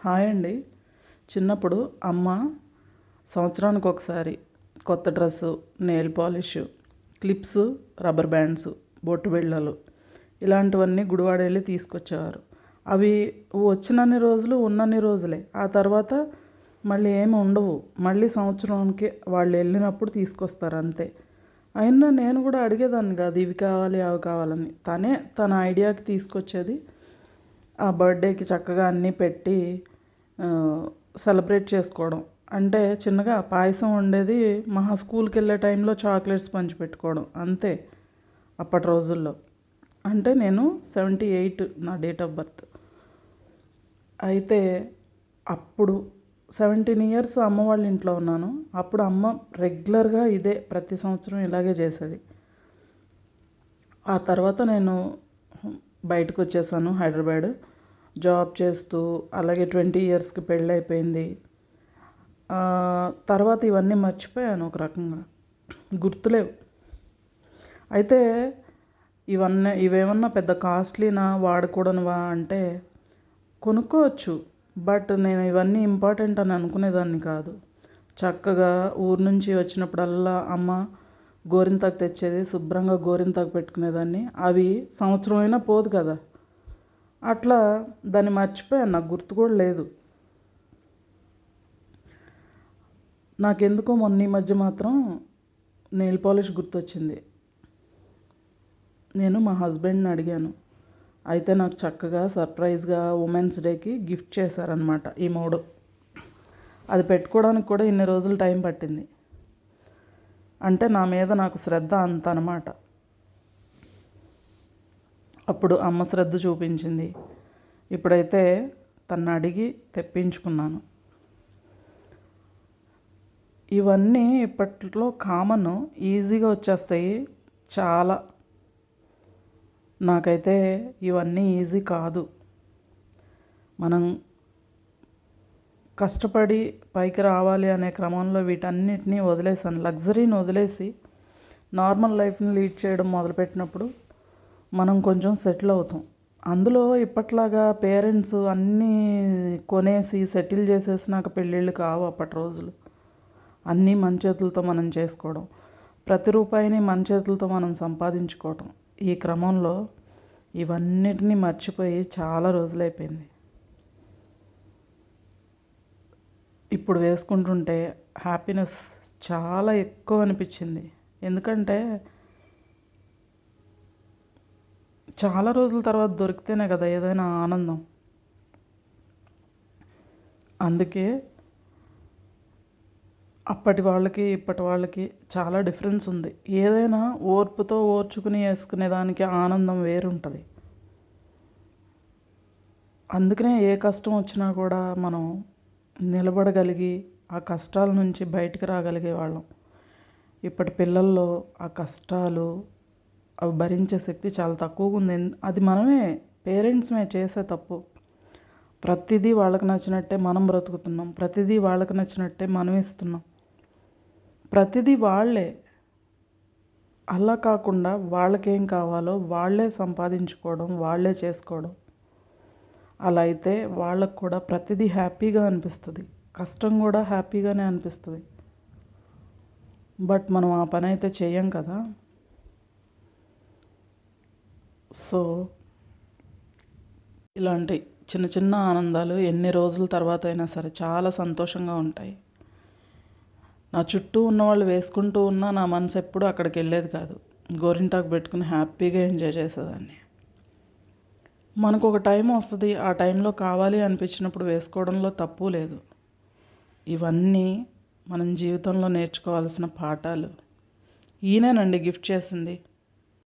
Hi అండి. చిన్నప్పుడు అమ్మ సంవత్సరానికి ఒకసారి కొత్త dress nail polish clips rubber bands బొట్టు బిళ్ళలు ఇలాంటివన్నీ గుడివాడ వెళ్ళి తీసుకొచ్చేవారు. అవి వచ్చినన్ని రోజులు ఉన్నన్ని రోజులే. ఆ తర్వాత మళ్ళీ ఏమి ఉండవు. మళ్ళీ సంవత్సరానికి వాళ్ళు వెళ్ళినప్పుడు తీసుకొస్తారు అంతే. అయినా నేను కూడా అడిగేదాన్ని కాదు ఇవి కావాలి అవి కావాలని. తనే తన ఐడియాకి తీసుకొచ్చేది ఆ బర్త్డేకి చక్కగా అన్నీ పెట్టి సెలబ్రేట్ చేసుకోవడం. అంటే చిన్నగా పాయసం వండేది మహా స్కూల్కి వెళ్ళే టైంలో చాక్లెట్స్ పంచిపెట్టుకోవడం అంతే అప్పటి రోజుల్లో. అంటే నేను సెవెంటీ ఎయిట్ నా డేట్ ఆఫ్ బర్త్. అయితే అప్పుడు సెవెంటీన్ ఇయర్స్ అమ్మ వాళ్ళ ఇంట్లో ఉన్నాను. అప్పుడు అమ్మ రెగ్యులర్గా ఇదే ప్రతి సంవత్సరం ఇలాగే చేసేది. ఆ తర్వాత నేను బయటకు వచ్చేసాను హైదరాబాద్. జాబ్ చేస్తూ అలాగే ట్వంటీ ఇయర్స్కి పెళ్ళి అయిపోయింది తర్వాత ఇవన్నీ మర్చిపోయాను ఒక రకంగా. గుర్తులేవు. అయితే ఇవన్నీ ఇవేమన్నా పెద్ద కాస్ట్లీనా వాడకూడనివా అంటే కొనుక్కోవచ్చు. బట్ నేను ఇవన్నీ ఇంపార్టెంట్ అని అనుకునేదాన్ని కాదు. చక్కగా ఊరు నుంచి వచ్చినప్పుడల్లా అమ్మ గోరింతాకు తెచ్చేది శుభ్రంగా గోరింతాకు పెట్టుకునేదాన్ని. అవి సంవత్సరం అయినా పోదు కదా. అట్లా దాన్ని మర్చిపోయాను నాకు గుర్తు కూడా లేదు. నాకెందుకో మొన్న ఈ మధ్య మాత్రం నెయిల్ పాలిష్ గుర్తొచ్చింది. నేను మా హస్బెండ్ని అడిగాను. అయితే నాకు చక్కగా సర్ప్రైజ్గా ఉమెన్స్ డేకి గిఫ్ట్ చేశారనమాట ఈ మోడు. అది పెట్టుకోవడానికి కూడా ఇన్ని రోజులు టైం పట్టింది. అంటే నా మీద నాకు శ్రద్ధ అంత అనమాట అప్పుడు అమ్మ శ్రద్ధ చూపించింది. ఇప్పుడైతే తను అడిగి తెప్పించుకున్నాను. ఇవన్నీ ఇప్పట్లో కామన్ ఈజీగా వచ్చేస్తాయి. చాలా. నాకైతే ఇవన్నీ ఈజీ కాదు. మనం కష్టపడి పైకి రావాలి అనే క్రమంలో వీటన్నిటినీ వదిలేసాను లగ్జరీని వదిలేసి నార్మల్ లైఫ్ని లీడ్ చేయడం మొదలుపెట్టినప్పుడు మనం కొంచెం సెటిల్ అవుతాం. అందులో ఇప్పట్లాగా పేరెంట్స్ అన్నీ కొనేసి సెటిల్ చేసేసినాక పెళ్ళిళ్ళు కావు అప్పటి రోజులు. అన్నీ మన చేతులతో మనం చేసుకోవడం. ప్రతి రూపాయిని మన చేతులతో మనం సంపాదించుకోవటం. ఈ క్రమంలో ఇవన్నిటినీ మర్చిపోయి చాలా రోజులైపోయింది. ఇప్పుడు వేసుకుంటుంటే హ్యాపీనెస్ చాలా ఎక్కువ అనిపించింది. ఎందుకంటే చాలా రోజుల తర్వాత దొరికితేనే కదా ఏదైనా ఆనందం. అందుకే అప్పటి వాళ్ళకి ఇప్పటి వాళ్ళకి చాలా డిఫరెన్స్ ఉంది. ఏదైనా ఓర్పుతో ఓర్చుకుని వేసుకునే దానికి ఆనందం వేరుంటుంది. అందుకనే ఏ కష్టం వచ్చినా కూడా మనం నిలబడగలిగి ఆ కష్టాల నుంచి బయటకు రాగలిగే వాళ్ళం. ఇప్పటి పిల్లల్లో ఆ కష్టాలు అవి భరించే శక్తి చాలా తక్కువగా ఉంది. అది మనమే పేరెంట్స్మే చేసే తప్పు. ప్రతిదీ వాళ్ళకి నచ్చినట్టే మనం బ్రతుకుతున్నాం. ప్రతిదీ వాళ్ళకి నచ్చినట్టే మనం ఇస్తున్నాం. ప్రతిదీ వాళ్ళే. అలా కాకుండా వాళ్ళకేం కావాలో వాళ్ళే సంపాదించుకోవడం వాళ్ళే చేసుకోవడం. అలా అయితే వాళ్ళకు కూడా ప్రతిదీ హ్యాపీగా అనిపిస్తుంది. కష్టం కూడా హ్యాపీగానే అనిపిస్తుంది. బట్ మనం ఆ పని అయితే చేయం కదా. సో ఇలాంటి చిన్న చిన్న ఆనందాలు ఎన్ని రోజుల తర్వాత అయినా సరే చాలా సంతోషంగా ఉంటాయి. నా చుట్టూ ఉన్న వాళ్ళు వేసుకుంటూ ఉన్నా నా మనసు ఎప్పుడూ అక్కడికి వెళ్ళేది కాదు. గోరింటాకు పెట్టుకుని హ్యాపీగా ఎంజాయ్ చేసేదాన్ని. మనకు ఒక టైం వస్తుంది ఆ టైంలో కావాలి అనిపించినప్పుడు వేసుకోవడంలో తప్పు లేదు. ఇవన్నీ మనం జీవితంలో నేర్చుకోవాల్సిన పాఠాలు. ఈయనేనండి గిఫ్ట్ చేసింది.